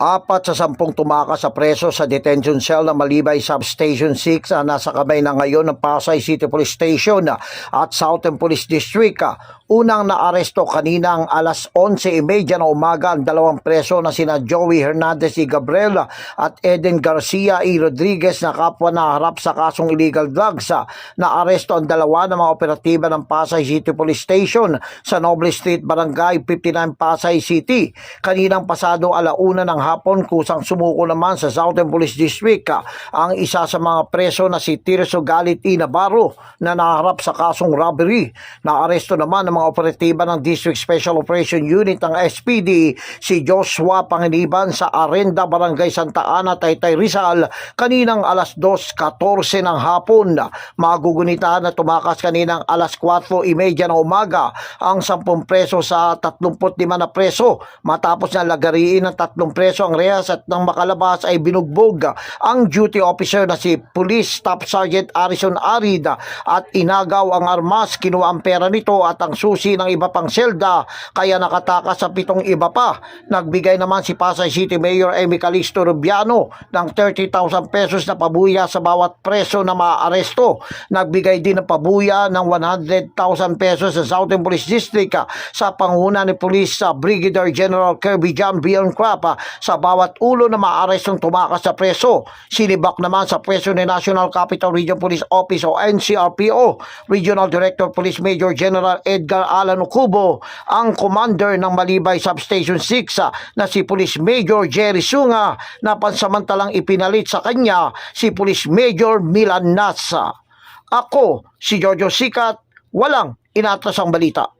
Apat sa sampung tumakas sa preso sa detention cell ng Malibay Substation 6 na nasa kamay na ngayon ng Pasay City Police Station at Southern Police District. Unang naaresto kaninang alas 11.30 na umaga ang dalawang preso na sina Joey Hernandez y Gabriel at Eden Garcia y Rodriguez na kapwa na harap sa kasong illegal drugs. Naaresto ang dalawa ng mga operatiba ng Pasay City Police Station sa Noble Street, Barangay 59 Pasay City. Kaninang pasado alauna ng hapon kusang sumuko naman sa Southern Police District ang isa sa mga preso na si Tirso Galit. Navarro na naharap sa kasong robbery. Naaresto naman ng mga operatiba ng District Special Operation Unit ng SPD si Joshua Panginiban sa Arenda, Barangay Santa Ana, Taytay Rizal kaninang alas 2.14 ng hapon. Magugunita na tumakas kaninang alas 4.30 ng umaga ang 10 preso sa 35 na preso matapos na lagariin ng tatlong preso ang rehas at nang makalabas ay binugbog ang duty officer na si Police Staff Sergeant Arison Arid at inagaw ang armas, kinuha ang pera nito at ang susi ng iba pang selda kaya nakatakas sa pitong iba pa. Nagbigay naman si Pasay City Mayor Amy Calisto Rubiano ng 30,000 pesos na pabuya sa bawat preso na maaaresto. Nagbigay din ng pabuya ng 100,000 pesos sa Southern Police District ah, sa panguna ni Police sa Brigadier General Kirby John Bjorn Crap ah, sa bawat ulo na maarestong tumakas sa preso. Sinibak naman sa preso ni National Capital Region Police Office o NCRPO Regional Director Police Major General Edgar Alan Okubo ang commander ng Malibay Substation 6 ah, na si Police Major Jerry Sunga na pansamantalang ipinalit sa kanya si Police Major Milan Nasa. Ako, si Jojo Sikat, walang inatas ang balita.